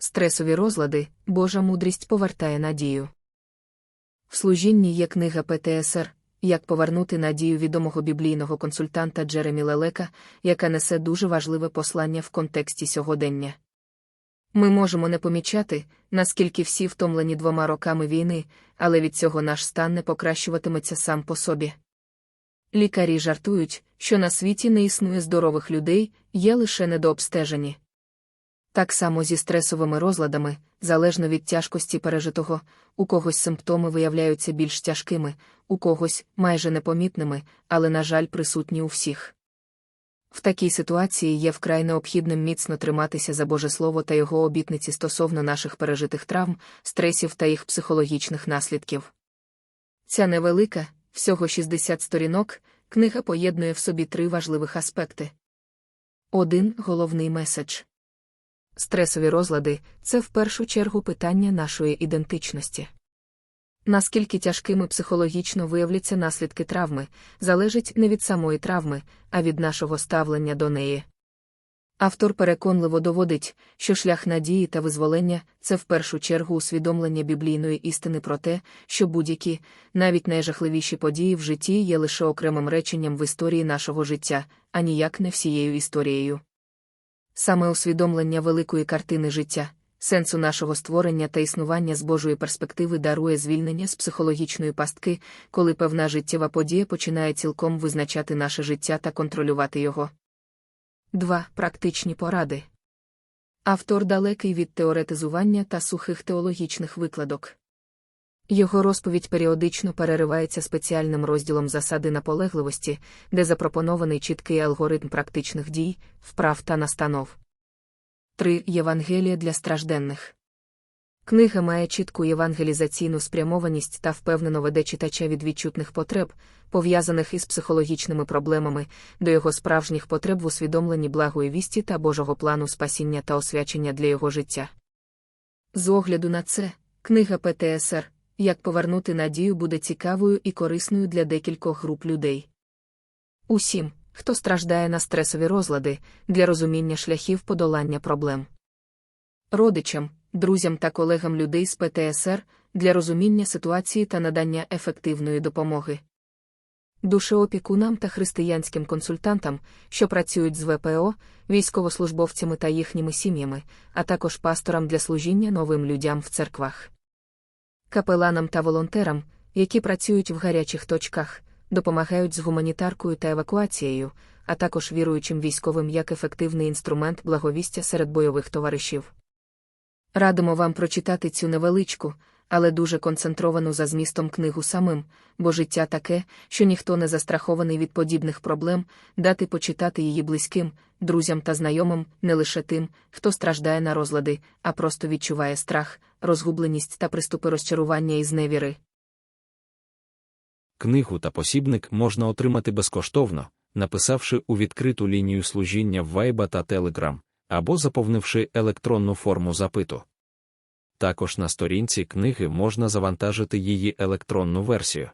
Стресові розлади, Божа мудрість повертає надію. В служінні є книга ПТСР Як повернути надію відомого біблійного консультанта Джеремі Лелека, яка несе дуже важливе послання в контексті сьогодення. Ми можемо не помічати, наскільки всі втомлені двома роками війни, але від цього наш стан не покращуватиметься сам по собі. Лікарі жартують, що на світі не існує здорових людей, є лише недообстежені. Так само зі стресовими розладами, залежно від тяжкості пережитого, у когось симптоми виявляються більш тяжкими, у когось майже непомітними, але, на жаль, присутні у всіх. В такій ситуації є вкрай необхідним міцно триматися за Боже Слово та його обітниці стосовно наших пережитих травм, стресів та їх психологічних наслідків. Ця невелика, всього 60 сторінок, книга поєднує в собі три важливих аспекти. Один головний меседж. Стресові розлади це в першу чергу питання нашої ідентичності. Наскільки тяжкими психологічно виявляться наслідки травми, залежить не від самої травми, а від нашого ставлення до неї. Автор переконливо доводить, що шлях надії та визволення це в першу чергу усвідомлення біблійної істини про те, що будь-які, навіть найжахливіші події в житті є лише окремим реченням в історії нашого життя, а ніяк не всією історією. Саме усвідомлення великої картини життя, сенсу нашого створення та існування з Божої перспективи дарує звільнення з психологічної пастки, коли певна життєва подія починає цілком визначати наше життя та контролювати його. 2. Практичні поради. Автор далекий від теоретизування та сухих теологічних викладок. Його розповідь періодично переривається спеціальним розділом засади наполегливості, де запропонований чіткий алгоритм практичних дій, вправ та настанов. 3. Євангелія для стражденних. Книга має чітку євангелізаційну спрямованість та впевнено веде читача від відчутних потреб, пов'язаних із психологічними проблемами, до його справжніх потреб в усвідомленні благої вісті та Божого плану спасіння та освячення для його життя. З огляду на це, книга ПТСР Як повернути надію буде цікавою і корисною для декількох груп людей. Усім, хто страждає на стресові розлади, для розуміння шляхів подолання проблем. Родичам, друзям та колегам людей з ПТСР для розуміння ситуації та надання ефективної допомоги. Душеопікунам та християнським консультантам, що працюють з ВПО, військовослужбовцями та їхніми сім'ями, а також пасторам для служіння новим людям в церквах. Капеланам та волонтерам, які працюють в гарячих точках, допомагають з гуманітаркою та евакуацією, а також віруючим військовим як ефективний інструмент благовістя серед бойових товаришів. Радимо вам прочитати цю невеличку, але дуже концентровану за змістом книгу самим, бо життя таке, що ніхто не застрахований від подібних проблем, дати почитати її близьким, друзям та знайомим, не лише тим, хто страждає на розлади, а просто відчуває страх, розгубленість та приступи розчарування і зневіри. Книгу та посібник можна отримати безкоштовно, написавши у відкриту лінію служіння в Viber та Telegram, або заповнивши електронну форму запиту. Також на сторінці книги можна завантажити її електронну версію.